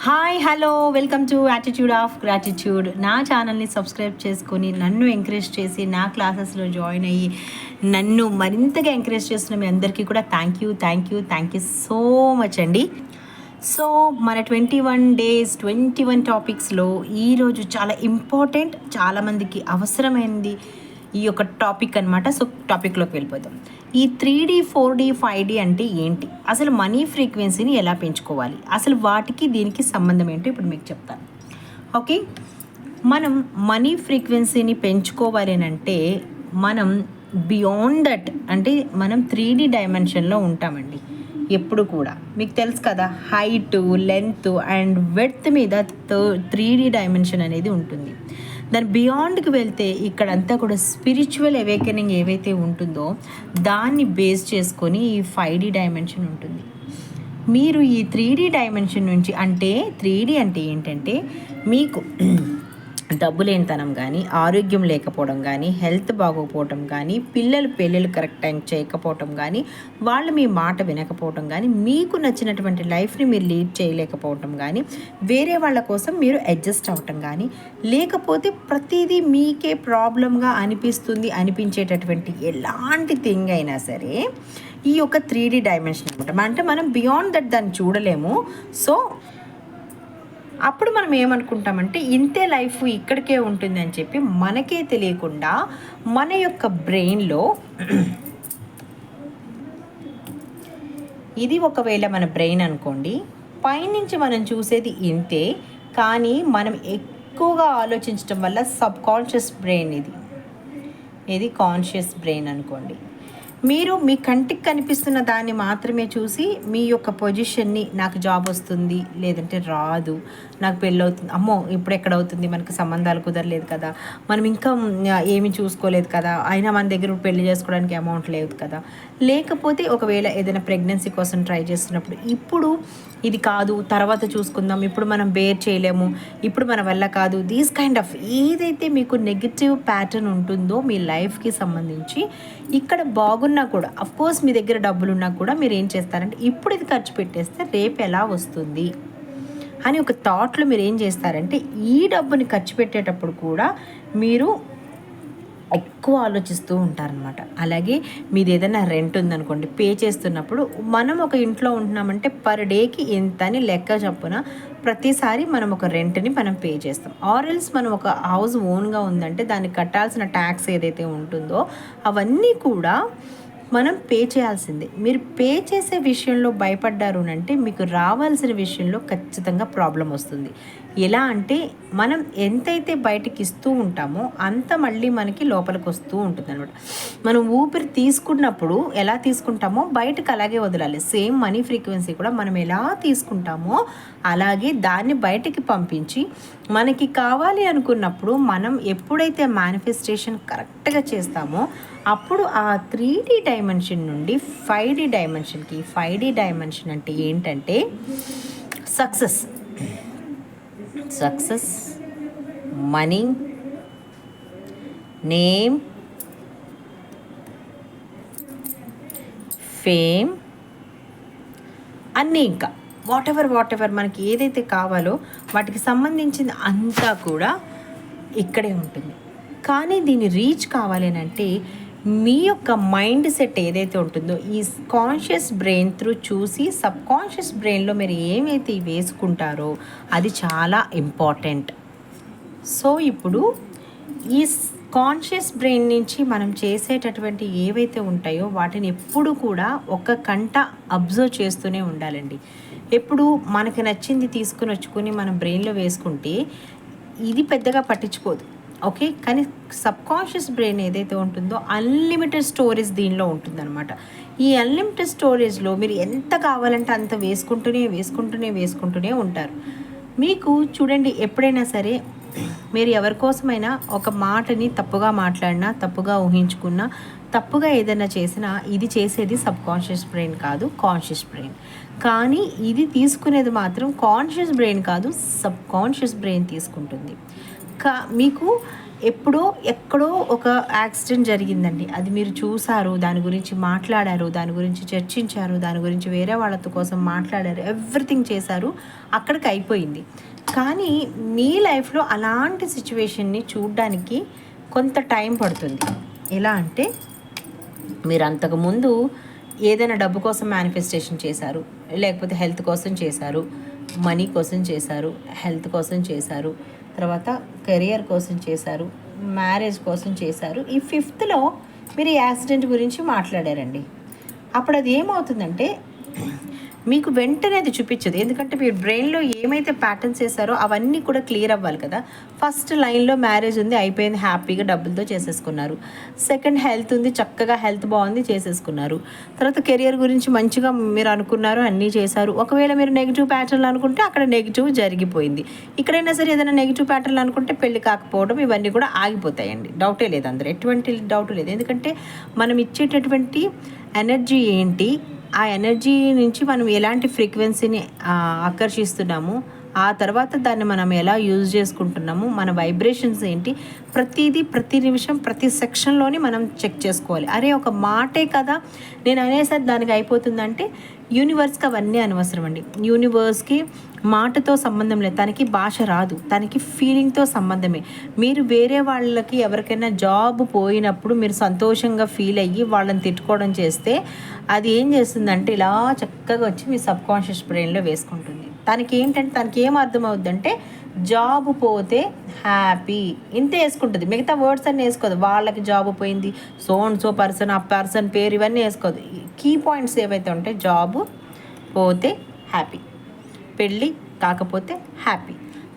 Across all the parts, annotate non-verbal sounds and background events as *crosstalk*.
Hi hello welcome to attitude of gratitude నా ఛానల్ని subscribe చేసుకొని నన్ను ఎంకరేజ్ చేసి నా క్లాసెస్లో జాయిన్ అయ్యి నన్ను మరింతగా ఎంకరేజ్ చేస్తున్న మీ అందరికీ కూడా thank you thank you thank you so much అండి. సో మన twenty one days twenty one టాపిక్స్లో ఈరోజు చాలా ఇంపార్టెంట్ చాలామందికి అవసరమైంది ఈ యొక్క టాపిక్ అనమాట సో టాపిక్లోకి వెళ్ళిపోతాం ఈ three D four D five D అంటే ఏంటి? అసలు మనీ ఫ్రీక్వెన్సీని ఎలా పెంచుకోవాలి? అసలు వాటికి దీనికి సంబంధం ఏంటో ఇప్పుడు మీకు చెప్తాను. ఓకే? మనం మనీ ఫ్రీక్వెన్సీని పెంచుకోవాలి అని అంటే మనం బియాండ్ దట్ అంటే మనం త్రీ డీ డైమెన్షన్లో ఉంటామండి. ఎప్పుడు కూడా. మీకు తెలుసు కదా హైట్ లెంత్ అండ్ వెడ్త్ మీద త్రీ డి డైమెన్షన్ అనేది ఉంటుంది. దాని బియాండ్కి వెళ్తే ఇక్కడంతా కూడా స్పిరిచువల్ అవేకనింగ్ ఏవైతే ఉంటుందో దాన్ని బేస్ చేసుకొని ఈ ఫైవ్ డి డైమెన్షన్ ఉంటుంది. మీరు ఈ త్రీ డి డైమెన్షన్ నుంచి అంటే త్రీ డి అంటే ఏంటంటే మీకు డబ్బు లేనితనం కానీ ఆరోగ్యం లేకపోవడం కానీ హెల్త్ బాగోకపోవటం కానీ పిల్లలు పెళ్ళిళ్ళు కరెక్ట్ టైం చేయకపోవటం కానీ వాళ్ళు మీ మాట వినకపోవటం కానీ మీకు నచ్చినటువంటి లైఫ్ని మీరు లీడ్ చేయలేకపోవటం కానీ వేరే వాళ్ళ కోసం మీరు అడ్జస్ట్ అవ్వటం కానీ లేకపోతే ప్రతిదీ మీకే ప్రాబ్లంగా అనిపిస్తుంది అనిపించేటటువంటి ఎలాంటి థింగ్ అయినా సరే ఈ యొక్క త్రీ డి డైమెన్షన్ అనమాట అంటే మనం బియాండ్ దట్ దాన్ని చూడలేము. సో అప్పుడు మనం ఏమనుకుంటామంటే ఇంతే లైఫ్ ఇక్కడికే ఉంటుంది అని చెప్పి మనకే తెలియకుండా మన యొక్క బ్రెయిన్లో ఇది ఒకవేళ మన బ్రెయిన్ అనుకోండి పైనుంచి మనం చూసేది ఇంతే కానీ మనం ఎక్కువగా ఆలోచించడం వల్ల సబ్ కాన్షియస్ బ్రెయిన్ ఇది. ఇది కాన్షియస్ బ్రెయిన్ అనుకోండి. మీరు మీ కంటికి కనిపిస్తున్న దాన్ని మాత్రమే చూసి మీ యొక్క పొజిషన్ని నాకు జాబ్ వస్తుంది లేదంటే రాదు నాకు పెళ్ళి అవుతుంది అమ్మో ఇప్పుడు ఎక్కడ అవుతుంది మనకు సంబంధాలు కుదరలేదు కదా. మనం ఇంకా ఏమి చూసుకోలేదు కదా. అయినా మన దగ్గర పెళ్ళి చేసుకోవడానికి అమౌంట్ లేదు కదా. లేకపోతే ఒకవేళ ఏదైనా ప్రెగ్నెన్సీ కోసం ట్రై చేస్తున్నప్పుడు ఇప్పుడు ఇది కాదు తర్వాత చూసుకుందాం ఇప్పుడు మనం బేర్ చేయలేము ఇప్పుడు మన వల్ల కాదు దీస్ కైండ్ ఆఫ్ ఏదైతే మీకు నెగిటివ్ ప్యాటర్న్ ఉంటుందో మీ లైఫ్కి సంబంధించి ఇక్కడ బాగున్నా కూడా అఫ్కోర్స్ మీ దగ్గర డబ్బులు ఉన్నా కూడా మీరు ఏం చేస్తారంటే ఇప్పుడు ఇది ఖర్చు పెట్టేస్తే రేపు ఎలా వస్తుంది? అని ఒక థాట్లో మీరు ఏం చేస్తారంటే ఈ డబ్బుని ఖర్చు పెట్టేటప్పుడు కూడా మీరు ఎక్కువ ఆలోచిస్తూ ఉంటారనమాట అలాగే మీది ఏదైనా రెంట్ ఉందనుకోండి పే చేస్తున్నప్పుడు మనం ఒక ఇంట్లో ఉంటున్నామంటే పర్ డేకి ఎంత అని లెక్క చొప్పున ప్రతిసారి మనం ఒక రెంట్ని మనం పే చేస్తాం. ఆర్ఎల్స్ మనం ఒక హౌస్ ఓన్గా ఉందంటే దానికి కట్టాల్సిన ట్యాక్స్ ఏదైతే ఉంటుందో అవన్నీ కూడా మనం పే చేయాల్సిందే. మీరు పే చేసే విషయంలో భయపడ్డారు అంటే మీకు రావాల్సిన విషయంలో ఖచ్చితంగా ప్రాబ్లం వస్తుంది. ఎలా అంటే మనం ఎంతైతే బయటకి ఇస్తూ ఉంటామో అంత మళ్ళీ మనకి లోపలికి వస్తూ ఉంటుంది అనమాట మనం ఊపిరి తీసుకున్నప్పుడు ఎలా తీసుకుంటామో బయటకు అలాగే వదలాలి. సేమ్ మనీ ఫ్రీక్వెన్సీ కూడా మనం ఎలా తీసుకుంటామో అలాగే దాన్ని బయటకి పంపించి మనకి కావాలి అనుకున్నప్పుడు మనం ఎప్పుడైతే మేనిఫెస్టేషన్ కరెక్ట్గా చేస్తామో అప్పుడు ఆ త్రీ డి డైమెన్షన్ నుండి ఫైవ్ డి డైమెన్షన్కి ఫైవ్ డి డైమెన్షన్ అంటే ఏంటంటే success success money name fame అన్నీ ఇంకా. వాట్ ఎవర్ వాట్ ఎవర్ మనకి ఏదైతే కావాలో వాటికి సంబంధించింది అంతా కూడా ఇక్కడే ఉంటుంది. కానీ దీన్ని రీచ్ కావాలి అంటే మీ యొక్క మైండ్ సెట్ ఏదైతే ఉంటుందో ఈ కాన్షియస్ బ్రెయిన్ త్రూ చూసి సబ్ కాన్షియస్ బ్రెయిన్లో మీరు ఏమైతే వేసుకుంటారో అది చాలా ఇంపార్టెంట్ సో ఇప్పుడు ఈ కాన్షియస్ బ్రెయిన్ నుంచి మనం చేసేటటువంటి ఏవైతే ఉంటాయో వాటిని ఎప్పుడు కూడా ఒక కంట అబ్జర్వ్ చేస్తూనే ఉండాలండి. ఎప్పుడు మనకి నచ్చింది తీసుకుని వచ్చుకొని మనం బ్రెయిన్లో వేసుకుంటే ఇది పెద్దగా పట్టించుకోదు. ఓకే? కానీ సబ్ కాన్షియస్ బ్రెయిన్ ఏదైతే ఉంటుందో అన్లిమిటెడ్ స్టోరేజ్ దీనిలో ఉంటుందన్నమాట. ఈ అన్లిమిటెడ్ స్టోరేజ్లో మీరు ఎంత కావాలంటే అంత వేసుకుంటూనే వేసుకుంటూనే వేసుకుంటూనే ఉంటారు. మీకు చూడండి ఎప్పుడైనా సరే మీరు ఎవరి కోసమైనా ఒక మాటని తప్పుగా మాట్లాడినా తప్పుగా ఊహించుకున్నా తప్పుగా ఏదైనా చేసినా ఇది చేసేది సబ్ కాన్షియస్ బ్రెయిన్ కాదు కాన్షియస్ బ్రెయిన్. కానీ ఇది తీసుకునేది మాత్రం కాన్షియస్ బ్రెయిన్ కాదు సబ్ కాన్షియస్ బ్రెయిన్ తీసుకుంటుంది. కా మీకు ఎప్పుడో ఎక్కడో ఒక యాక్సిడెంట్ జరిగిందండి. అది మీరు చూసారు దాని గురించి మాట్లాడారు దాని గురించి చర్చించారు దాని గురించి వేరే వాళ్ళతో కోసం మాట్లాడారు ఎవ్రీథింగ్ చేశారు అక్కడికి అయిపోయింది. కానీ మీ లైఫ్లో అలాంటి సిచ్యువేషన్ని చూడడానికి కొంత టైం పడుతుంది. ఎలా అంటే మీరు అంతకుముందు ఏదైనా డబ్బు కోసం మేనిఫెస్టేషన్ చేశారు లేకపోతే హెల్త్ కోసం చేశారు మనీ కోసం చేశారు హెల్త్ కోసం చేశారు తర్వాత కెరియర్ కోసం చేశారు మ్యారేజ్ కోసం చేశారు. ఈ ఫిఫ్త్లో మీరు ఈ యాక్సిడెంట్ గురించి మాట్లాడారండి. అప్పుడు అది ఏమవుతుందంటే మీకు వెంటనే అది చూపించదు. ఎందుకంటే మీరు బ్రెయిన్లో ఏమైతే ప్యాటర్న్స్ చేశారో అవన్నీ కూడా క్లియర్ అవ్వాలి కదా. ఫస్ట్ లైన్లో మ్యారేజ్ ఉంది అయిపోయింది హ్యాపీగా డబ్బులతో చేసేసుకున్నారు. సెకండ్ హెల్త్ ఉంది చక్కగా హెల్త్ బాగుంది చేసేసుకున్నారు. తర్వాత కెరియర్ గురించి మంచిగా మీరు అనుకున్నారు అన్నీ చేశారు. ఒకవేళ మీరు నెగిటివ్ ప్యాటర్న్ అనుకుంటే అక్కడ నెగిటివ్ జరిగిపోయింది. ఇక్కడైనా సరే ఏదైనా నెగిటివ్ ప్యాటర్న్ అనుకుంటే పెళ్ళి కాకపోవడం ఇవన్నీ కూడా ఆగిపోతాయండి. డౌటే లేదు అందరూ ఎటువంటి డౌట్ లేదు. ఎందుకంటే మనం ఇచ్చేటటువంటి ఎనర్జీ ఏంటి? ఆ ఎనర్జీ నుంచి మనం ఎలాంటి ఫ్రీక్వెన్సీని ఆకర్షిస్తున్నాము ఆ తర్వాత దాన్ని మనం ఎలా యూజ్ చేసుకుంటున్నాము మన వైబ్రేషన్స్ ఏంటి ప్రతిదీ ప్రతి నిమిషం ప్రతి సెక్షన్లోని మనం చెక్ చేసుకోవాలి. అరే ఒక మాటే కదా నేను అనేసరి దానికి అయిపోతుందంటే యూనివర్స్కి అవన్నీ అనవసరం అండి. యూనివర్స్కి మాటతో సంబంధం లేదు. తనకి భాష రాదు. తనకి ఫీలింగ్తో సంబంధమే. మీరు వేరే వాళ్ళకి ఎవరికైనా జాబ్ పోయినప్పుడు మీరు సంతోషంగా ఫీల్ అయ్యి వాళ్ళని తిట్టుకోవడం చేస్తే అది ఏం చేస్తుందంటే ఇలా చక్కగా వచ్చి మీ సబ్ కాన్షియస్ బ్రెయిన్లో వేసుకుంటుంది. తనకి ఏంటంటే తనకి ఏం అర్థమవుద్దంటే జాబ్ పోతే హ్యాపీ. ఇంతే వేసుకుంటుంది. మిగతా వర్డ్స్ అన్నీ వేసుకోదు. వాళ్ళకి జాబ్ పోయింది సో అండ్ సో పర్సన్ ఆ పర్సన్ పేరు ఇవన్నీ వేసుకోదు. కీ పాయింట్స్ ఏవైతే ఉంటాయి జాబ్ పోతే హ్యాపీ. పెళ్ళి కాకపోతే హ్యాపీ.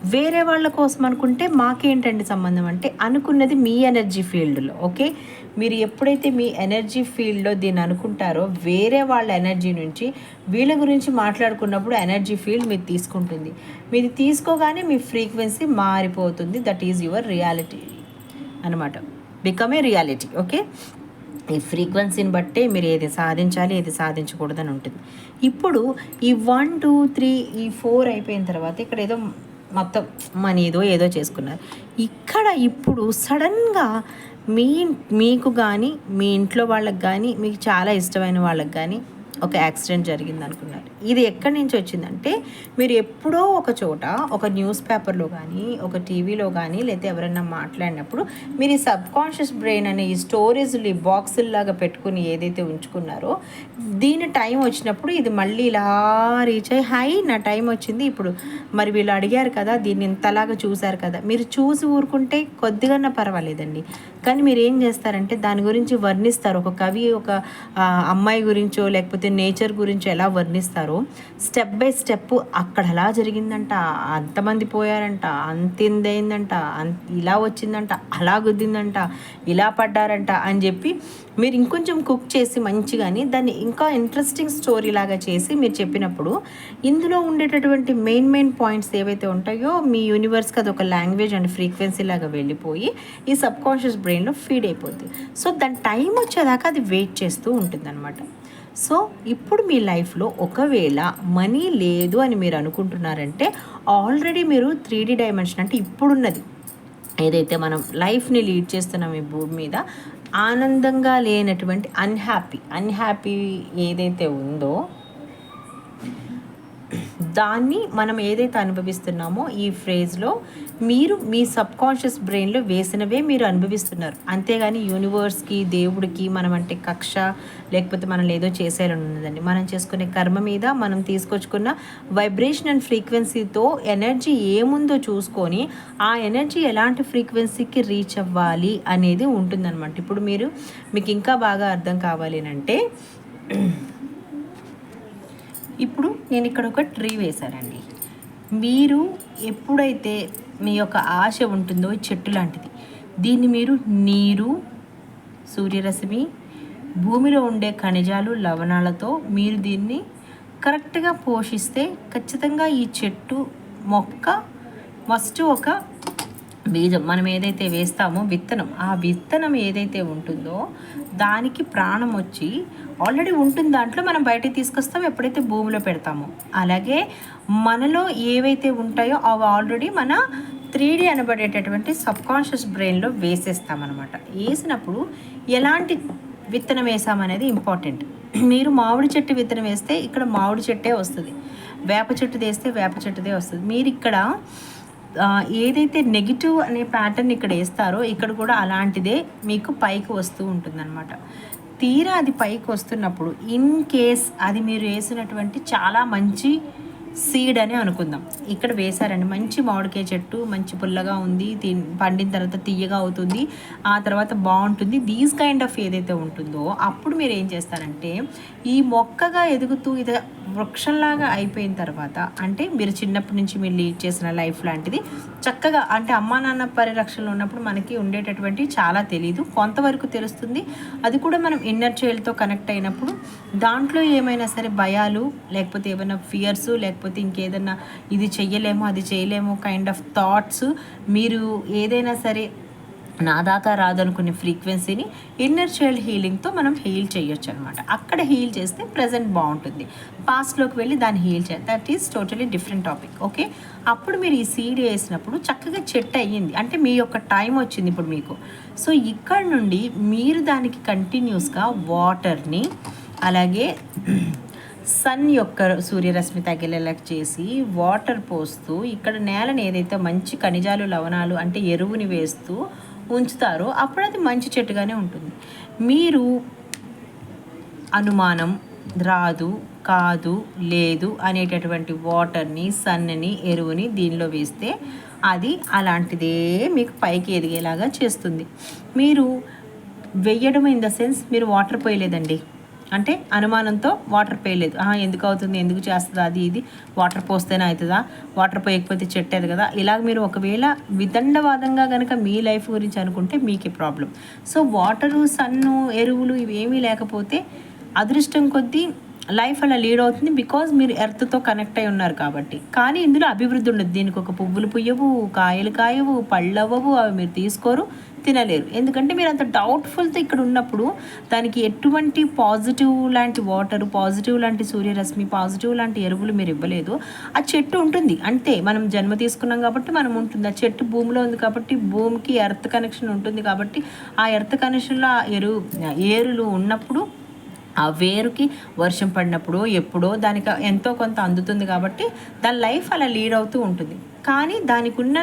వేరే వాళ్ళ కోసం అనుకుంటే మాకేంటండి సంబంధం అంటే అనుకున్నది మీ ఎనర్జీ ఫీల్డ్లో ఓకే? మీరు ఎప్పుడైతే మీ ఎనర్జీ ఫీల్డ్లో దీన్ని అనుకుంటారో వేరే వాళ్ళ ఎనర్జీ నుంచి వీళ్ళ గురించి మాట్లాడుకున్నప్పుడు ఎనర్జీ ఫీల్డ్ మీరు తీసుకుంటుంది. మీది తీసుకోగానే మీ ఫ్రీక్వెన్సీ మారిపోతుంది. దట్ ఈజ్ యువర్ రియాలిటీ అనమాట బికమ్ ఏ రియాలిటీ ఓకే ఈ ఫ్రీక్వెన్సీని బట్టే మీరు ఏది సాధించాలి ఏది సాధించకూడదని ఉంటుంది. ఇప్పుడు ఈ వన్ టూ త్రీ ఈ ఫోర్ అయిపోయిన తర్వాత ఇక్కడ ఏదో మొత్తం మనీ ఏదో ఏదో చేసుకున్నారు. ఇక్కడ ఇప్పుడు సడన్గా మీ మీకు కానీ మీ ఇంట్లో వాళ్ళకి కానీ మీకు చాలా ఇష్టమైన వాళ్ళకి కానీ ఒక యాక్సిడెంట్ జరిగింది అనుకున్నారు. ఇది ఎక్కడి నుంచి వచ్చిందంటే మీరు ఎప్పుడో ఒక చోట ఒక న్యూస్ పేపర్లో కానీ ఒక టీవీలో కానీ లేకపోతే ఎవరైనా మాట్లాడినప్పుడు మీరు ఈ సబ్ కాన్షియస్ బ్రెయిన్ అనే ఈ స్టోరేజ్లు ఈ బాక్సుల్లాగా పెట్టుకుని ఏదైతే ఉంచుకున్నారో దీని టైం వచ్చినప్పుడు ఇది మళ్ళీ ఇలా రీచ్ అయ్యి హై నా టైం వచ్చింది ఇప్పుడు మరి వీళ్ళు అడిగారు కదా దీన్ని ఇంతలాగా చూశారు కదా మీరు చూసి ఊరుకుంటే కొద్దిగా పర్వాలేదండి. కానీ మీరు ఏం చేస్తారంటే దాని గురించి వర్ణిస్తారు. ఒక కవి ఒక అమ్మాయి గురించో లేకపోతే నేచర్ గురించి ఎలా వర్ణిస్తారో స్టెప్ బై స్టెప్ అక్కడ అలా జరిగిందంట. అంతమంది పోయారంట. అంత ఇందైందంట అంత ఇలా వచ్చిందంట. అలా గుద్దిందంట. ఇలా పడ్డారంట అని చెప్పి మీరు ఇంకొంచెం కుక్ చేసి మంచిగాని దాన్ని ఇంకా ఇంట్రెస్టింగ్ స్టోరీ లాగా చేసి మీరు చెప్పినప్పుడు ఇందులో ఉండేటటువంటి మెయిన్ మెయిన్ పాయింట్స్ ఏవైతే ఉంటాయో మీ యూనివర్స్కి అది ఒక లాంగ్వేజ్ అండ్ ఫ్రీక్వెన్సీ లాగా వెళ్ళిపోయి ఈ సబ్ కాన్షియస్ బ్రెయిన్లో ఫీడ్ అయిపోద్ది. సో దాని టైం వచ్చేదాకా అది వెయిట్ చేస్తూ ఉంటుందన్నమాట. సో ఇప్పుడు మీ లైఫ్లో ఒకవేళ మనీ లేదు అని మీరు అనుకుంటున్నారంటే ఆల్రెడీ మీరు త్రీ డీ డైమెన్షన్ అంటే ఇప్పుడున్నది. ఏదైతే మనం లైఫ్ని లీడ్ చేస్తున్నాం ఈ భూమి మీద ఆనందంగా లేనటువంటి అన్హ్యాపీ అన్హ్యాపీ ఏదైతే ఉందో దాన్ని మనం ఏదైతే అనుభవిస్తున్నామో ఈ ఫ్రేజ్లో మీరు మీ సబ్ కాన్షియస్ బ్రెయిన్లో వేసినవే మీరు అనుభవిస్తున్నారు. అంతేగాని యూనివర్స్కి దేవుడికి మనం అంటే కక్ష లేకపోతే మనం ఏదో చేసేయాలని ఉన్నదండి. మనం చేసుకునే కర్మ మీద మనం తీసుకొచ్చుకున్న వైబ్రేషన్ అండ్ ఫ్రీక్వెన్సీతో ఎనర్జీ ఏముందో చూసుకొని ఆ ఎనర్జీ ఎలాంటి ఫ్రీక్వెన్సీకి రీచ్ అవ్వాలి అనేది ఉంటుందన్నమాట. ఇప్పుడు మీరు మీకు ఇంకా బాగా అర్థం కావాలి అంటే ఇప్పుడు నేను ఇక్కడ ఒక ట్రీ వేశానండి. మీరు ఎప్పుడైతే మీ యొక్క ఆశ ఉంటుందో చెట్టు లాంటిది దీన్ని మీరు నీరు సూర్యరశ్మి భూమిలో ఉండే ఖనిజాలు లవణాలతో మీరు దీన్ని కరెక్ట్గా పోషిస్తే ఖచ్చితంగా ఈ చెట్టు మొక్క ఫస్ట్ ఒక బీజం. మనం ఏదైతే వేస్తామో విత్తనం ఆ విత్తనం ఏదైతే ఉంటుందో దానికి ప్రాణం వచ్చి ఆల్రెడీ ఉంటుంది దాంట్లో మనం బయటకు తీసుకొస్తాం ఎప్పుడైతే భూమిలో పెడతామో. అలాగే మనలో ఏవైతే ఉంటాయో అవి ఆల్రెడీ మన త్రీ డీ అనబడేటటువంటి సబ్కాన్షియస్ బ్రెయిన్లో వేసేస్తామన్నమాట. వేసినప్పుడు ఎలాంటి విత్తనం వేసామనేది ఇంపార్టెంట్. మీరు మామిడి చెట్టు విత్తనం వేస్తే ఇక్కడ మామిడి చెట్టే వస్తుంది. వేప చెట్టు వేస్తే వేప చెట్టుదే వస్తుంది. మీరు ఇక్కడ ఏదైతే నెగిటివ్ అనే ప్యాటర్న్ ఇక్కడ వేస్తారో ఇక్కడ కూడా అలాంటిదే మీకు పైకి వస్తూ ఉంటుందన్నమాట. తీరా అది పైకి వస్తున్నప్పుడు ఇన్ కేస్ అది మీరు వేసినటువంటి చాలా మంచి సీడ్ అని అనుకుందాం. ఇక్కడ వేశారండి మంచి మామిడికాయ చెట్టు మంచి పుల్లగా ఉంది తిన్- పండిన తర్వాత తీయగా అవుతుంది ఆ తర్వాత బాగుంటుంది. దీస్ కైండ్ ఆఫ్ ఏదైతే ఉంటుందో అప్పుడు మీరు ఏం చేస్తారంటే ఈ మొక్కగా ఎదుగుతూ ఇది వృక్షంలాగా అయిపోయిన తర్వాత అంటే మీరు చిన్నప్పటి నుంచి మీరు లీడ్ చేసిన లైఫ్ లాంటిది చక్కగా అంటే అమ్మా నాన్న పరిరక్షణలో ఉన్నప్పుడు మనకి ఉండేటటువంటి చాలా తెలియదు కొంతవరకు తెలుస్తుంది. అది కూడా మనం ఇన్నర్ చైల్డ్తో కనెక్ట్ అయినప్పుడు దాంట్లో ఏమైనా సరే భయాలు లేకపోతే ఏమైనా ఫియర్స్ లేకపోతే ఇంకేదన్నా ఇది చెయ్యలేము అది చేయలేము కైండ్ ఆఫ్ థాట్స్ మీరు ఏదైనా సరే నా దాకా రాదనుకునే ఫ్రీక్వెన్సీని ఇన్నర్ చైల్డ్ హీలింగ్తో మనం హీల్ చేయొచ్చు అనమాట అక్కడ హీల్ చేస్తే ప్రజెంట్ బాగుంటుంది. పాస్ట్లోకి వెళ్ళి దాన్ని హీల్ చేయాలి that is totally different topic okay? అప్పుడు మీరు ఈ సీడ్ వేసినప్పుడు చక్కగా చెట్టు అయ్యింది. అంటే మీ యొక్క టైం వచ్చింది ఇప్పుడు మీకు. సో ఇక్కడ నుండి మీరు దానికి కంటిన్యూస్గా వాటర్ని అలాగే సన్ యొక్క సూర్యరశ్మి తగిలేలా చేసి వాటర్ పోస్తూ ఇక్కడ నేలని ఏదైతే మంచి ఖనిజాలు లవణాలు అంటే ఎరువుని వేస్తూ ఉంచుతారో అప్పుడు అది మంచి చెట్టుగానే ఉంటుంది. మీరు అనుమానం రాదు కాదు లేదు అనేటటువంటి వాటర్ని సన్నని ఎరువుని దీనిలో వేస్తే అది అలాంటిదే మీకు పైకి ఎదిగేలాగా చేస్తుంది. మీరు వెయ్యడం ఇన్ ద సెన్స్ మీరు వాటర్ పోయలేదండి. అంటే అనుమానంతో వాటర్ పోయలేదు. ఎందుకు అవుతుంది? ఎందుకు చేస్తుందా? అది ఇది. వాటర్ పోస్తేనే అవుతుందా? వాటర్ పోయకపోతే చెట్టేది కదా? ఇలాగ మీరు ఒకవేళ విదండవాదంగా కనుక మీ లైఫ్ గురించి అనుకుంటే మీకే ప్రాబ్లం. సో వాటరు సన్ను ఎరువులు ఇవేమీ లేకపోతే అదృష్టం కొద్దీ లైఫ్ అలా లీడ్ అవుతుంది బికాజ్ మీరు ఎర్త్తో కనెక్ట్ అయి ఉన్నారు కాబట్టి. కానీ ఇందులో అభివృద్ధి ఉండదు. దీనికి ఒక పువ్వులు పుయ్యవు కాయలు కాయవు పళ్ళు అవ్వవు అవి మీరు తీసుకోరు తినలేరు. ఎందుకంటే మీరు అంత డౌట్ఫుల్తో ఇక్కడ ఉన్నప్పుడు దానికి ఎటువంటి పాజిటివ్ లాంటి వాటర్ పాజిటివ్ లాంటి సూర్యరశ్మి పాజిటివ్ లాంటి ఎరువులు మీరు ఇవ్వలేదు. ఆ చెట్టు ఉంటుంది. అంతే. మనం జన్మ తీసుకున్నాం కాబట్టి మనం ఉంటుంది. ఆ చెట్టు భూమిలో ఉంది కాబట్టి భూమికి ఎర్త్ కనెక్షన్ ఉంటుంది కాబట్టి ఆ ఎర్త్ కనెక్షన్లో ఆ ఎరువు ఏరులు ఉన్నప్పుడు ఆ వేరుకి వర్షం పడినప్పుడు ఎప్పుడో దానికి ఎంతో కొంత అందుతుంది కాబట్టి దాని లైఫ్ అలా లీడ్ అవుతూ ఉంటుంది. కానీ దానికి ఉన్న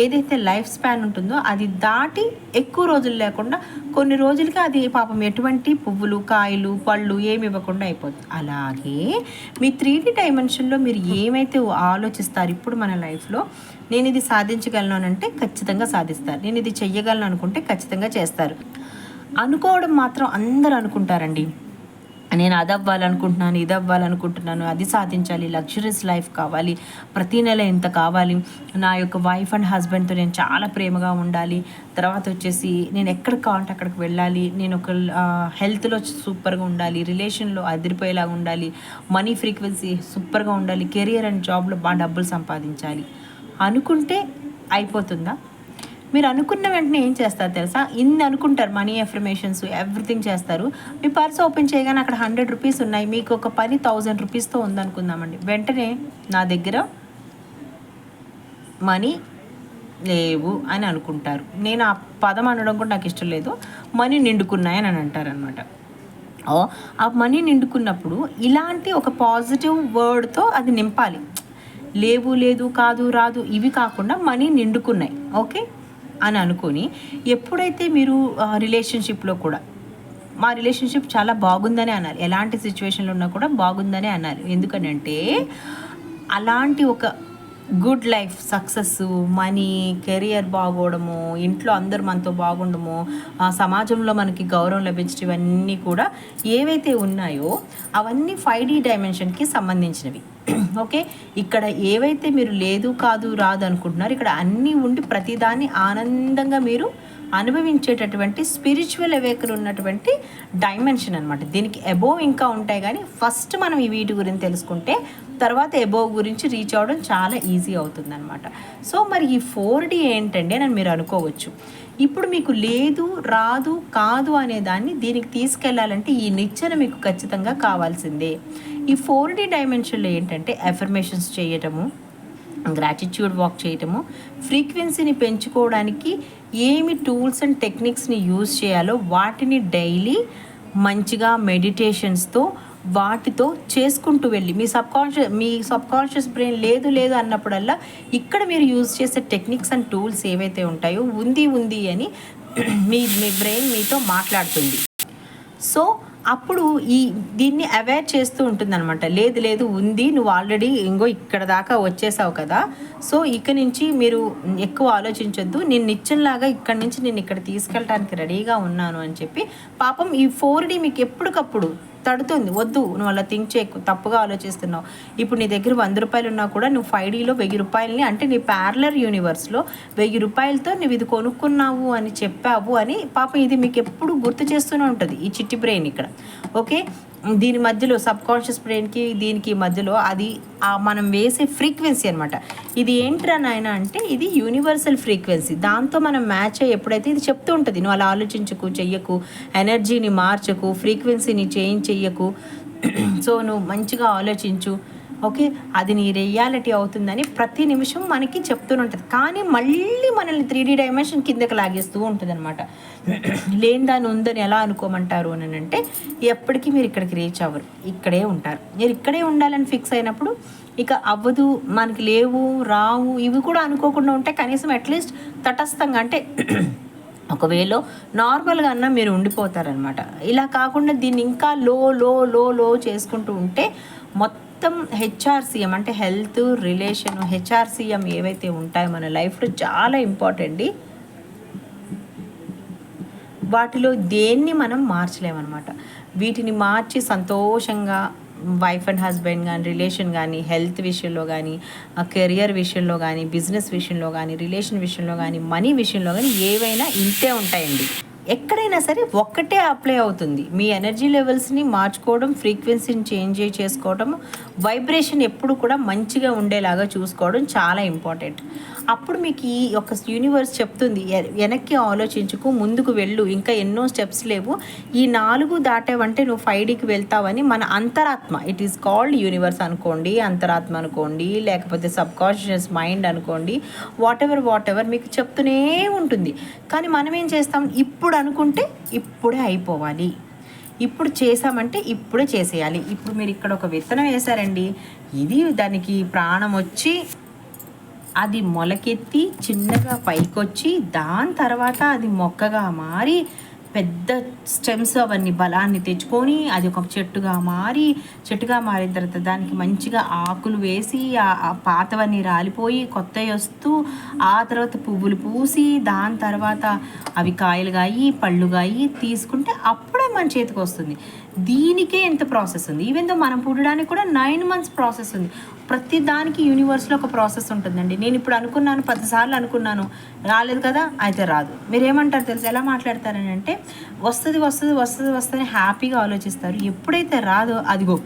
ఏదైతే లైఫ్ స్పాన్ ఉంటుందో అది దాటి ఎక్కువ రోజులు లేకుండా కొన్ని రోజులకి అది పాపం ఎటువంటి పువ్వులు కాయలు పళ్ళు ఏమి ఇవ్వకుండా అయిపోతుంది అలాగే మీ త్రీ డీ డైమెన్షన్లో మీరు ఏమైతే ఆలోచిస్తారు ఇప్పుడు మన లైఫ్లో నేను ఇది సాధించగలను అంటే ఖచ్చితంగా సాధిస్తారు. నేను ఇది చెయ్యగలను అనుకుంటే ఖచ్చితంగా చేస్తారు. అనుకోవడం మాత్రం అందరూ అనుకుంటారండి. నేను అది అవ్వాలనుకుంటున్నాను ఇది అవ్వాలనుకుంటున్నాను అది సాధించాలి లగ్జరీస్ లైఫ్ కావాలి ప్రతి నెల ఇంత కావాలి. నా యొక్క వైఫ్ అండ్ హస్బెండ్తో నేను చాలా ప్రేమగా ఉండాలి. తర్వాత వచ్చేసి నేను ఎక్కడికి కావాలంటే అక్కడికి వెళ్ళాలి. నేను ఒక హెల్త్లో సూపర్గా ఉండాలి రిలేషన్లో అదిరిపోయేలాగా ఉండాలి మనీ ఫ్రీక్వెన్సీ సూపర్గా ఉండాలి కెరియర్ అండ్ జాబ్లో బాగా డబ్బులు సంపాదించాలి. అనుకుంటే అయిపోతుందా? మీరు అనుకున్న వెంటనే ఏం చేస్తారు తెలుసా? ఇన్ని అనుకుంటారు మనీ ఎఫర్మేషన్స్ ఎవ్రీథింగ్ చేస్తారు. మీ పర్స్ ఓపెన్ చేయగానే అక్కడ హండ్రెడ్ రూపీస్ ఉన్నాయి. మీకు ఒక పని థౌజండ్ రూపీస్తో ఉందనుకుందామండి. వెంటనే నా దగ్గర మనీ లేవు అని అనుకుంటారు. నేను ఆ పదం అనడం కూడా నాకు ఇష్టం లేదు. మనీ నిండుకున్నాయని అని అంటారనమాట ఓ ఆ మనీ నిండుకున్నప్పుడు ఇలాంటి ఒక పాజిటివ్ వర్డ్తో అది నింపాలి. లేవు లేదు కాదు రాదు ఇవి కాకుండా మనీ నిండుకున్నాయి. ఓకే? అని అనుకొని ఎప్పుడైతే మీరు రిలేషన్షిప్లో కూడా మా రిలేషన్షిప్ చాలా బాగుందనే అనాలి ఎలాంటి సిచ్యువేషన్లో ఉన్నా కూడా బాగుందనే అనాలి ఎందుకనంటే అలాంటి ఒక good life success money career బాగోవడము ఇంట్లో అందరు మనతో బాగుండము సమాజంలో మనకి గౌరవం లభించడం ఇవన్నీ కూడా ఏవైతే ఉన్నాయో అవన్నీ ఫైవ్ డి డైమెన్షన్కి సంబంధించినవి. *clears throat* ఓకే? ఇక్కడ ఏవైతే మీరు లేదు కాదు రాదు అనుకుంటున్నారు ఇక్కడ అన్నీ ఉండి ప్రతిదాన్ని ఆనందంగా మీరు అనుభవించేటటువంటి స్పిరిచువల్ అవేకర్ ఉన్నటువంటి డైమెన్షన్ అనమాట దీనికి అబోవ్ ఇంకా ఉంటాయి కానీ ఫస్ట్ మనం ఈ వీటి గురించి తెలుసుకుంటే తర్వాత అబోవ్ గురించి రీచ్ అవ్వడం చాలా ఈజీ అవుతుంది అనమాట సో మరి ఈ ఫోర్ డి ఏంటండి అని మీరు అనుకోవచ్చు. ఇప్పుడు మీకు లేదు రాదు కాదు అనే దాన్ని దీనికి తీసుకెళ్ళాలంటే ఈ నిచ్చెన మీకు ఖచ్చితంగా కావాల్సిందే. ఈ ఫోర్ డి డైమెన్షన్లో ఏంటంటే అఫర్మేషన్స్ చేయటము గ్రాటిట్యూడ్ వాక్ చేయటము ఫ్రీక్వెన్సీని పెంచుకోవడానికి ఏమి టూల్స్ అండ్ టెక్నిక్స్ని యూజ్ చేయాలో వాటిని డైలీ మంచిగా మెడిటేషన్స్తో వాటితో చేసుకుంటూ వెళ్ళి మీ సబ్కాన్షియస్ మీ సబ్కాన్షియస్ బ్రెయిన్ లేదు లేదు అన్నప్పుడల్లా ఇక్కడ మీరు యూజ్ చేసే టెక్నిక్స్ అండ్ టూల్స్ ఏవైతే ఉంటాయో ఉంది ఉంది అని మీ మీ బ్రెయిన్ మీతో మాట్లాడుతుంది. సో అప్పుడు ఈ దీన్ని అవాయిడ్ చేస్తూ ఉంటుందన్నమాట. లేదు లేదు ఉంది నువ్వు ఆల్రెడీ ఇంకో ఇక్కడ దాకా వచ్చేసావు కదా. సో ఇక నుంచి మీరు ఎక్కువ ఆలోచించొద్దు. నేను నిత్యంలాగా ఇక్కడ నుంచి నేను ఇక్కడ తీసుకెళ్ళడానికి రెడీగా ఉన్నాను అని చెప్పి. పాపం ఈ ఫోర్ డి మీకు ఎప్పటికప్పుడు తడుతుంది. వద్దు నువ్వు అలా థింక్ చేయకు తప్పుగా ఆలోచిస్తున్నావు. ఇప్పుడు నీ దగ్గర వంద రూపాయలు ఉన్నా కూడా నువ్వు ఫైవ్ డీలో వెయ్యి రూపాయలని అంటే నీ ప్యారలర్ యూనివర్స్లో వెయ్యి రూపాయలతో నువ్వు ఇది కొనుక్కున్నావు అని చెప్పావు అని పాపం ఇది మీకు ఎప్పుడు గుర్తు చేస్తూనే ఉంటుంది ఈ చిట్టి బ్రెయిన్ ఇక్కడ. ఓకే దీని మధ్యలో సబ్ కాన్షియస్ బ్రెయిన్కి దీనికి మధ్యలో అది మనం వేసే ఫ్రీక్వెన్సీ అనమాట ఇది ఏంట్రా నాయన అంటే ఇది యూనివర్సల్ ఫ్రీక్వెన్సీ. దాంతో మనం మ్యాచ్ అయ్యి ఎప్పుడైతే ఇది చెప్తూ ఉంటుంది నువ్వు అలా ఆలోచించకు చెయ్యకు ఎనర్జీని మార్చకు ఫ్రీక్వెన్సీని చేంజ్ చెయ్యకు. సో నువ్వు మంచిగా ఆలోచించు. ఓకే? అది నీ రియాలిటీ అవుతుందని ప్రతి నిమిషం మనకి చెప్తూనే ఉంటుంది. కానీ మళ్ళీ మనల్ని త్రీ డీ డైమెన్షన్ కిందకి లాగేస్తూ ఉంటుంది అనమాట లేని దాని ఉందని ఎలా అనుకోమంటారు అని అంటే ఎప్పటికీ మీరు ఇక్కడికి రీచ్ అవ్వరు. ఇక్కడే ఉంటారు. మీరు ఇక్కడే ఉండాలని ఫిక్స్ అయినప్పుడు ఇక అవ్వదు మనకి లేవు రావు ఇవి కూడా అనుకోకుండా ఉంటే కనీసం అట్లీస్ట్ తటస్థంగా అంటే ఒకవేళ నార్మల్గా అన్నా మీరు ఉండిపోతారనమాట ఇలా కాకుండా దీన్ని ఇంకా లో లో లో లో చేసుకుంటూ ఉంటే మొత్తం మొత్తం హెచ్ఆర్సీఎం అంటే హెల్త్ రిలేషన్ హెచ్ఆర్సీఎం ఏవైతే ఉంటాయో మన లైఫ్లో చాలా ఇంపార్టెంట్ వాటిలో దేన్ని మనం మార్చలేమన్నమాట. వీటిని మార్చి సంతోషంగా వైఫ్ అండ్ హస్బెండ్ కానీ రిలేషన్ కానీ హెల్త్ విషయంలో కానీ కెరియర్ విషయంలో కానీ బిజినెస్ విషయంలో కానీ రిలేషన్ విషయంలో కానీ మనీ విషయంలో కానీ ఏవైనా ఇంతే ఉంటాయండి. ఎక్కడైనా సరే ఒక్కటే అప్లై అవుతుంది. మీ ఎనర్జీ లెవెల్స్ని మార్చుకోవడం ఫ్రీక్వెన్సీని చేంజ్ చేసుకోవడం వైబ్రేషన్ ఎప్పుడు కూడా మంచిగా ఉండేలాగా చూసుకోవడం చాలా ఇంపార్టెంట్ అప్పుడు మీకు ఈ యొక్క యూనివర్స్ చెప్తుంది. వెనక్కి ఆలోచించుకు ముందుకు వెళ్ళు. ఇంకా ఎన్నో స్టెప్స్ లేవు. ఈ నాలుగు దాటావంటే నువ్వు ఫైవ్ డీకి వెళ్తావని మన అంతరాత్మ ఇట్ ఈస్ కాల్డ్ యూనివర్స్ అనుకోండి అంతరాత్మ అనుకోండి లేకపోతే సబ్ కాన్షియస్ మైండ్ అనుకోండి వాట్ ఎవర్ వాట్ ఎవర్ మీకు చెప్తూనే ఉంటుంది. కానీ మనం ఏం చేస్తాం? ఇప్పుడు అనుకుంటే ఇప్పుడే అయిపోవాలి. ఇప్పుడు చేసామంటే ఇప్పుడే చేసేయాలి. ఇప్పుడు మీరు ఇక్కడ ఒక విత్తనం వేశారండి. ఇది దానికి ప్రాణం వచ్చి అది మొలకెత్తి చిన్నగా పైకొచ్చి దాని తర్వాత అది మొక్కగా మారి పెద్ద స్టెమ్స్ అవన్నీ బలాన్ని తెచ్చుకొని అది ఒక చెట్టుగా మారి చెట్టుగా మారిన తర్వాత దానికి మంచిగా ఆకులు వేసి ఆ పాతవన్నీ రాలిపోయి కొత్తవి వస్తూ ఆ తర్వాత పువ్వులు పూసి దాని తర్వాత అవి కాయలు కాయి పళ్ళు కాయి తీసుకుంటే అప్పుడే మన చేతికి వస్తుంది. దీనికే ఎంత ప్రాసెస్ ఉంది. ఈవెన్ దో మనం పుట్టడానికి కూడా నైన్ మంత్స్ ప్రాసెస్ ఉంది. ప్రతి దానికి యూనివర్స్లో ఒక ప్రాసెస్ ఉంటుందండి. నేను ఇప్పుడు అనుకున్నాను పదిసార్లు అనుకున్నాను. రాలేదు కదా అయితే రాదు. మీరు ఏమంటారు తెలుసు? ఎలా మాట్లాడతారని అంటే వస్తుంది వస్తుంది వస్తుంది వస్తుంది హ్యాపీగా ఆలోచిస్తారు. ఎప్పుడైతే రాదో అదిగో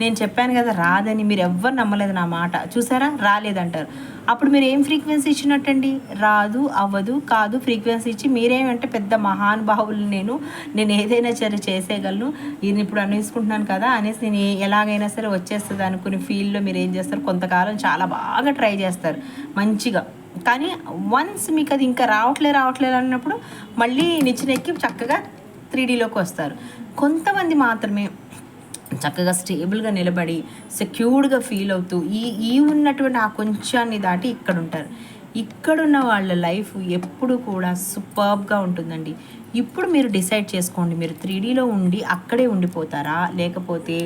నేను చెప్పాను కదా రాదని మీరు ఎవ్వరు నమ్మలేదు నా మాట. చూసారా? రాలేదంటారు. అప్పుడు మీరు ఏం ఫ్రీక్వెన్సీ ఇచ్చినట్టండి? రాదు అవ్వదు కాదు ఫ్రీక్వెన్సీ ఇచ్చి మీరేమంటే పెద్ద మహానుభావులు నేను నేను ఏదైనా సరే చేసేయగలను. ఇది ఇప్పుడు అనేసుకుంటున్నాను కదా అనేసి నేను ఎలాగైనా సరే వచ్చేస్తుంది అనుకునే ఫీల్డ్లో మీరు ఏం చేస్తారు? కొంతకాలం చాలా బాగా ట్రై చేస్తారు. మంచిగా. కానీ వన్స్ మీకు అది ఇంకా రావట్లే రావట్లేదు అన్నప్పుడు మళ్ళీ నిచ్చినెక్కి చక్కగా త్రీ డీలోకి వస్తారు. కొంతమంది మాత్రమే చక్కగా స్టేబుల్గా నిలబడి సెక్యూర్డ్గా ఫీల్ అవుతూ ఈ ఈ ఉన్నటువంటి ఆ కొంచాన్ని దాటి ఇక్కడ ఉంటారు ఇక్కడున్న వాళ్ళ లైఫ్ ఎప్పుడు కూడా సూపర్బ్గా ఉంటుందండి. ఇప్పుడు మీరు డిసైడ్ చేసుకోండి మీరు త్రీ డీలో ఉండి అక్కడే ఉండిపోతారా? లేకపోతే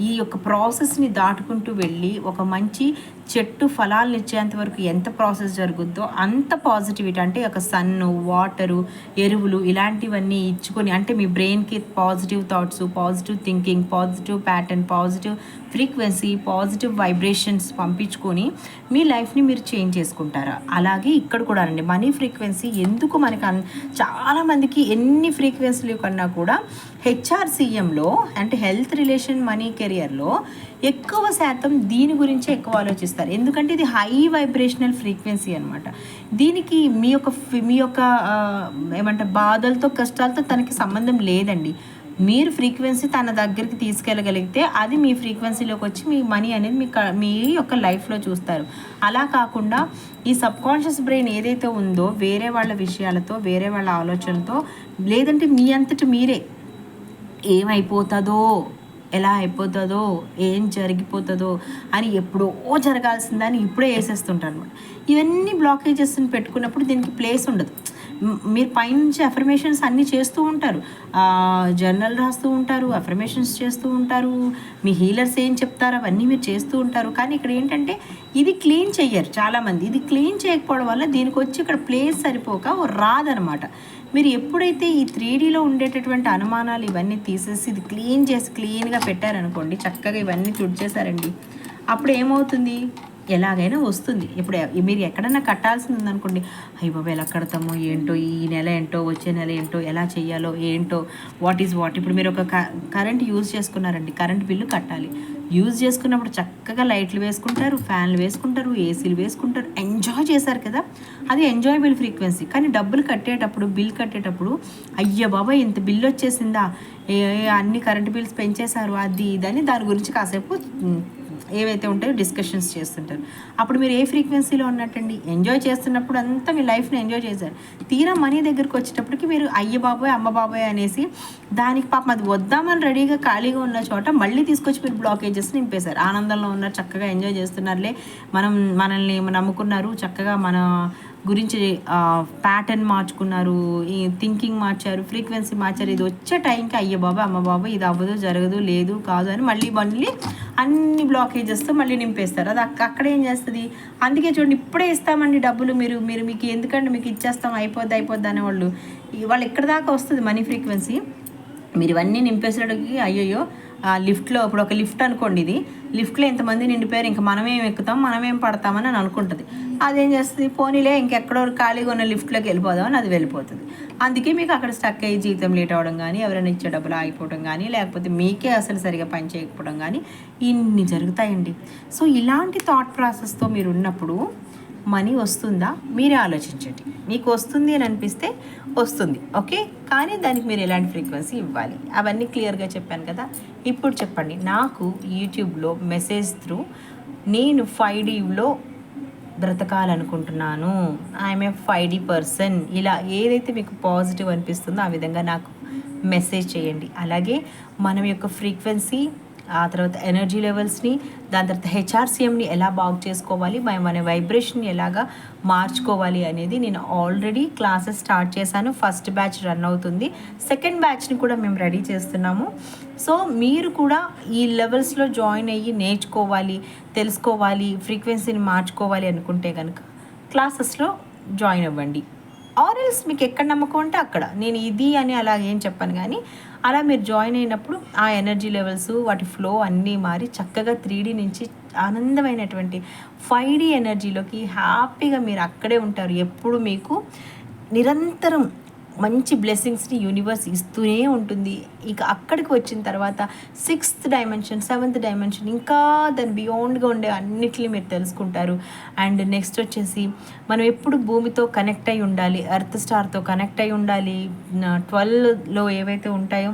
ఈ యొక్క ప్రాసెస్ని దాటుకుంటూ వెళ్ళి ఒక మంచి చెట్టు ఫలాలను ఇచ్చేంత వరకు ఎంత ప్రాసెస్ జరుగుద్దో అంత పాజిటివిటీ అంటే ఒక సన్ను వాటరు ఎరువులు ఇలాంటివన్నీ ఇచ్చుకొని అంటే మీ బ్రెయిన్కి positive thoughts positive thinking positive pattern positive frequency positive vibrations పంపించుకొని మీ లైఫ్ని మీరు చేంజ్ చేసుకుంటారు? అలాగే ఇక్కడ కూడా అండి మనీ ఫ్రీక్వెన్సీ ఎందుకు మనకి చాలామందికి ఎన్ని ఫ్రీక్వెన్సీలు కన్నా కూడా హెచ్ఆర్సీఎంలో అంటే హెల్త్ రిలేషన్ మనీ కెరియర్లో ఎక్కువ శాతం దీని గురించే ఎక్కువ ఆలోచిస్తారు. ఎందుకంటే ఇది హై వైబ్రేషనల్ ఫ్రీక్వెన్సీ అనమాట దీనికి మీ యొక్క మీ యొక్క ఏమంటారు బాధలతో కష్టాలతో తనకి సంబంధం లేదండి. మీరు ఫ్రీక్వెన్సీ తన దగ్గరికి తీసుకెళ్ళగలిగితే అది మీ ఫ్రీక్వెన్సీలోకి వచ్చి మీ మనీ అనేది మీ క- మీ యొక్క లైఫ్లో చూస్తారు. అలా కాకుండా ఈ సబ్ కాన్షియస్ బ్రెయిన్ ఏదైతే ఉందో వేరే వాళ్ళ విషయాలతో వేరే వాళ్ళ ఆలోచనలతో లేదంటే మీ అంతటి మీరే ఏమైపోతుందో ఎలా అయిపోతుందో ఏం జరిగిపోతుందో అని ఎప్పుడో జరగాల్సిందని ఇప్పుడే వేసేస్తుంటారు అనమాట ఇవన్నీ బ్లాకేజెస్ని పెట్టుకున్నప్పుడు దీనికి ప్లేస్ ఉండదు. మీరు పైనుంచి అఫర్మేషన్స్ అన్నీ చేస్తూ ఉంటారు. జర్నల్ రాస్తూ ఉంటారు అఫర్మేషన్స్ చేస్తూ ఉంటారు మీ హీలర్స్ ఏం చెప్తారు అవన్నీ మీరు చేస్తూ ఉంటారు. కానీ ఇక్కడ ఏంటంటే ఇది క్లీన్ చెయ్యరు చాలామంది. ఇది క్లీన్ చేయకపోవడం వల్ల దీనికి వచ్చి ఇక్కడ ప్లేస్ సరిపోక రాదనమాట మీరు ఎప్పుడైతే ఈ త్రీ డీలో ఉండేటటువంటి అనుమానాలు ఇవన్నీ తీసేసి ఇది క్లీన్ చేసి క్లీన్గా పెట్టారనుకోండి చక్కగా ఇవన్నీ తుడిచేశారండి అప్పుడు ఏమవుతుంది? ఎలాగైనా వస్తుంది. ఇప్పుడు మీరు ఎక్కడైనా కట్టాల్సింది ఉందనుకోండి అయ్యి బాబా ఎలా కడతామో ఏంటో ఈ నెల ఏంటో వచ్చే నెల ఏంటో ఎలా చేయాలో ఏంటో వాట్ ఈజ్ వాట్. ఇప్పుడు మీరు ఒక కరెంట్ యూజ్ చేసుకున్నారండి కరెంట్ బిల్లు కట్టాలి. యూజ్ చేసుకున్నప్పుడు చక్కగా లైట్లు వేసుకుంటారు ఫ్యాన్లు వేసుకుంటారు ఏసీలు వేసుకుంటారు ఎంజాయ్ చేశారు కదా? అది ఎంజాయబుల్ ఫ్రీక్వెన్సీ. కానీ డబ్బులు కట్టేటప్పుడు బిల్ కట్టేటప్పుడు అయ్య బాబా ఇంత బిల్ వచ్చేసిందా? ఏ అన్ని కరెంట్ బిల్స్ పెంచేశారు అది ఇదని దాని గురించి కాసేపు ఏవైతే ఉంటాయో డిస్కషన్స్ చేస్తుంటారు. అప్పుడు మీరు ఏ ఫ్రీక్వెన్సీలో ఉన్నట్టండి? ఎంజాయ్ చేస్తున్నప్పుడు అంతా మీ లైఫ్ని ఎంజాయ్ చేశారు. తీరా మనీ దగ్గరికి వచ్చేటప్పటికి మీరు అయ్య బాబోయ్ అమ్మ బాబోయ్ అనేసి దానికి పాపం అది వద్దామని రెడీగా ఖాళీగా ఉన్న చోట మళ్ళీ తీసుకొచ్చి మీరు బ్లాకేజెస్ నింపేశారు. ఆనందంలో ఉన్నారు చక్కగా ఎంజాయ్ చేస్తున్నారులే. మనం మనల్ని నమ్ముకున్నారు చక్కగా మన గురించి ప్యాటర్న్ మార్చుకున్నారు ఈ థింకింగ్ మార్చారు ఫ్రీక్వెన్సీ మార్చారు. ఇది వచ్చే టైంకి అయ్యే బాబా అమ్మ బాబా ఇది అవ్వదు జరగదు లేదు కాదు అని మళ్ళీ మళ్ళీ అన్ని బ్లాకేజెస్తో మళ్ళీ నింపేస్తారు. అది అక్క- అక్కడ ఏం చేస్తుంది? అందుకే చూడండి ఇప్పుడే ఇస్తామండి డబ్బులు మీరు మీరు మీకు ఎందుకంటే మీకు ఇచ్చేస్తాం అయిపోద్ది అయిపోద్ది అనేవాళ్ళు. వాళ్ళు ఎక్కడ దాకా వస్తుంది మనీ ఫ్రీక్వెన్సీ మీరు ఇవన్నీ నింపేసరికి అయ్యయ్యో ఆ లిఫ్ట్లో ఇప్పుడు ఒక లిఫ్ట్ అనుకోండి ఇది. లిఫ్ట్లో ఎంతమంది నిండిపోయారు ఇంకా మనమేం ఎక్కుతాం మనమేం పడతామని అని అనుకుంటుంది. అదేం చేస్తుంది? పోనీలే ఇంకెక్కడో ఖాళీగా ఉన్న లిఫ్ట్లోకి వెళ్ళిపోదామని అది వెళ్ళిపోతుంది. అందుకే మీకు అక్కడ స్టక్ అయ్యి జీతం లేట్ అవ్వడం కానీ ఎవరైనా ఇచ్చే డబ్బులు ఆగిపోవడం కానీ లేకపోతే మీకే అసలు సరిగా పని చేయకపోవడం కానీ ఇన్ని జరుగుతాయండి. సో ఇలాంటి థాట్ ప్రాసెస్తో మీరు ఉన్నప్పుడు మనీ వస్తుందా మీరే ఆలోచించండి. మీకు వస్తుంది అని అనిపిస్తే వస్తుంది ఓకే? కానీ దానికి మీరు ఎలాంటి ఫ్రీక్వెన్సీ ఇవ్వాలి? అవన్నీ క్లియర్గా చెప్పాను కదా? ఇప్పుడు చెప్పండి. నాకు యూట్యూబ్లో మెసేజ్ త్రూ నేను ఫైవ్ డీలో బ్రతకాలనుకుంటున్నాను. I'm a five D person. ఇలా ఏదైతే మీకు పాజిటివ్ అనిపిస్తుందో ఆ విధంగా నాకు మెసేజ్ చేయండి. అలాగే మనం యొక్క ఫ్రీక్వెన్సీ ఆ తర్వాత ఎనర్జీ లెవెల్స్ని దాని తర్వాత హెచ్ఆర్సీఎంని ఎలా బాగు చేసుకోవాలి మనం మన వైబ్రేషన్ ఎలాగా మార్చుకోవాలి అనేది నేను ఆల్రెడీ క్లాసెస్ స్టార్ట్ చేశాను. ఫస్ట్ బ్యాచ్ రన్ అవుతుంది. సెకండ్ బ్యాచ్ని కూడా మేము రెడీ చేస్తున్నాము. సో మీరు కూడా ఈ లెవెల్స్లో జాయిన్ అయ్యి నేర్చుకోవాలి తెలుసుకోవాలి ఫ్రీక్వెన్సీని మార్చుకోవాలి అనుకుంటే కనుక క్లాసెస్లో జాయిన్ అవ్వండి. ఆర్ఎల్స్ మీకు ఎక్కడ నమ్మకం ఉంటే అక్కడ. నేను ఇది అని అలా ఏం చెప్పాను కానీ అలా మీరు జాయిన్ అయినప్పుడు ఆ ఎనర్జీ లెవెల్స్ వాటి ఫ్లో అన్నీ మారి చక్కగా త్రీ నుంచి ఆనందమైనటువంటి ఫైవ్ డి ఎనర్జీలోకి హ్యాపీగా మీరు అక్కడే ఉంటారు. ఎప్పుడు మీకు నిరంతరం మంచి బ్లెస్సింగ్స్ని యూనివర్స్ ఇస్తూనే ఉంటుంది. ఇక అక్కడికి వచ్చిన తర్వాత సిక్స్త్ డైమెన్షన్ సెవెంత్ డైమెన్షన్ ఇంకా దాని బియాండ్గా ఉండే అన్నిటిని మీరు తెలుసుకుంటారు. అండ్ నెక్స్ట్ వచ్చేసి మనం ఎప్పుడు భూమితో కనెక్ట్ అయి ఉండాలి ఎర్త్ స్టార్తో కనెక్ట్ అయి ఉండాలి ట్వెల్వ్లో ఏవైతే ఉంటాయో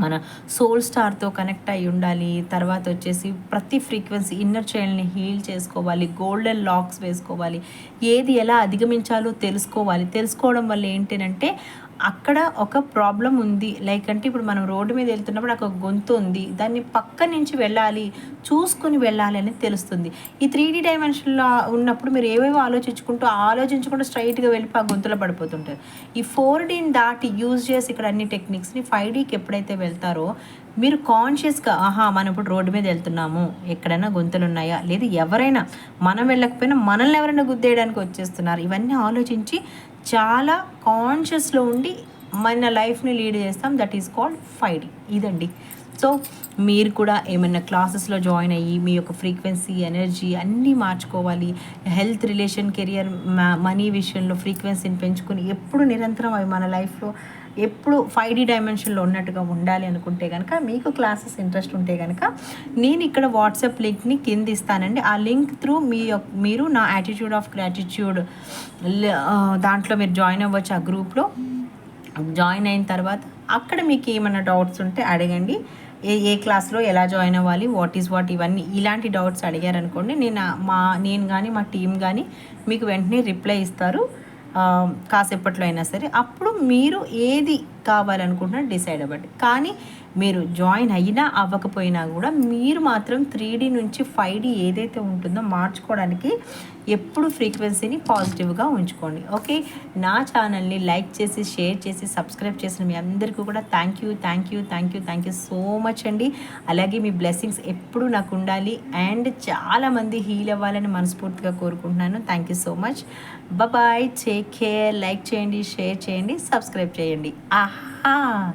మన సోల్ స్టార్తో కనెక్ట్ అయి ఉండాలి. తర్వాత వచ్చేసి ప్రతి ఫ్రీక్వెన్సీ ఇన్నర్ చైల్డ్ని హీల్ చేసుకోవాలి. గోల్డెన్ లాక్స్ వేసుకోవాలి. ఏది ఎలా అధిగమించాలో తెలుసుకోవాలి. తెలుసుకోవడం వల్ల ఏంటంటే అక్కడ ఒక ప్రాబ్లం ఉంది. లైక్ అంటే ఇప్పుడు మనం రోడ్డు మీద వెళ్తున్నప్పుడు అక్కడ ఒక గొంతు ఉంది. దాన్ని పక్క నుంచి వెళ్ళాలి చూసుకుని వెళ్ళాలి అనేది తెలుస్తుంది. ఈ త్రీ డీ డైమెన్షన్లో ఉన్నప్పుడు మీరు ఏవేవో ఆలోచించుకుంటూ ఆలోచించకుండా స్ట్రైట్గా వెళ్ళి ఆ గొంతులో పడిపోతుంటారు. ఈ ఫోర్ డీని దాటి యూజ్ చేసి ఇక్కడ అన్ని టెక్నిక్స్ని ఫైవ్ డీకి ఎప్పుడైతే వెళ్తారో మీరు కాన్షియస్గా ఆహా మనం ఇప్పుడు రోడ్డు మీద వెళ్తున్నాము. ఎక్కడైనా గొంతులు ఉన్నాయా? లేదు ఎవరైనా మనం వెళ్ళకపోయినా మనల్ని ఎవరైనా గుద్దేయడానికి వచ్చేస్తున్నారు. ఇవన్నీ ఆలోచించి చాలా కాన్షియస్లో ఉండి మన లైఫ్ని లీడ్ చేస్తాం. దట్ ఈస్ కాల్డ్ ఫైవ్ ఇదండి. సో మీరు కూడా ఏమైనా క్లాసెస్లో జాయిన్ అయ్యి మీ యొక్క ఫ్రీక్వెన్సీ ఎనర్జీ అన్నీ మార్చుకోవాలి. హెల్త్ రిలేషన్ కెరియర్ మనీ విషయంలో ఫ్రీక్వెన్సీని పెంచుకొని ఎప్పుడు నిరంతరం అవి మన లైఫ్లో ఎప్పుడు ఫైవ్ డి డైమెన్షన్లో ఉన్నట్టుగా ఉండాలి అనుకుంటే కనుక మీకు క్లాసెస్ ఇంట్రెస్ట్ ఉంటే కనుక నేను ఇక్కడ వాట్సాప్ లింక్ని కింద ఇస్తానండి. ఆ లింక్ త్రూ మీ యొక్క- మీరు నా యాటిట్యూడ్ ఆఫ్ గ్రాటిట్యూడ్ దాంట్లో మీరు జాయిన్ అవ్వచ్చు ఆ గ్రూప్లో జాయిన్ అయిన తర్వాత అక్కడ మీకు ఏమైనా డౌట్స్ ఉంటే అడగండి. ఏ ఏ క్లాస్లో ఎలా జాయిన్ అవ్వాలి వాట్ ఈస్ వాట్ ఇవన్నీ ఇలాంటి డౌట్స్ అడిగారనుకోండి నేను మా నేను కానీ మా టీం కానీ మీకు వెంటనే రిప్లై ఇస్తారు. కాసేపట్లో అయినా సరే అప్పుడు మీరు ఏది కావాలనుకుంటున్నా డిసైడ్ అవ్వండి. కానీ మీరు జాయిన్ అయినా అవ్వకపోయినా కూడా మీరు మాత్రం త్రీ డీ నుంచి ఫైవ్ డీ ఏదైతే ఉంటుందో మార్చుకోవడానికి ఎప్పుడు ఫ్రీక్వెన్సీని పాజిటివ్గా ఉంచుకోండి. ఓకే? నా ఛానల్ని లైక్ చేసి షేర్ చేసి సబ్స్క్రైబ్ చేసిన మీ అందరికీ కూడా thank you thank you thank you thank you so much అండి. అలాగే మీ బ్లెస్సింగ్స్ ఎప్పుడు నాకు ఉండాలి అండ్ చాలామంది హీల్ అవ్వాలని మనస్ఫూర్తిగా కోరుకుంటున్నాను. Thank you so much. Bye take care. Like చేయండి షేర్ చేయండి సబ్స్క్రైబ్ చేయండి. ఆహా. 啊。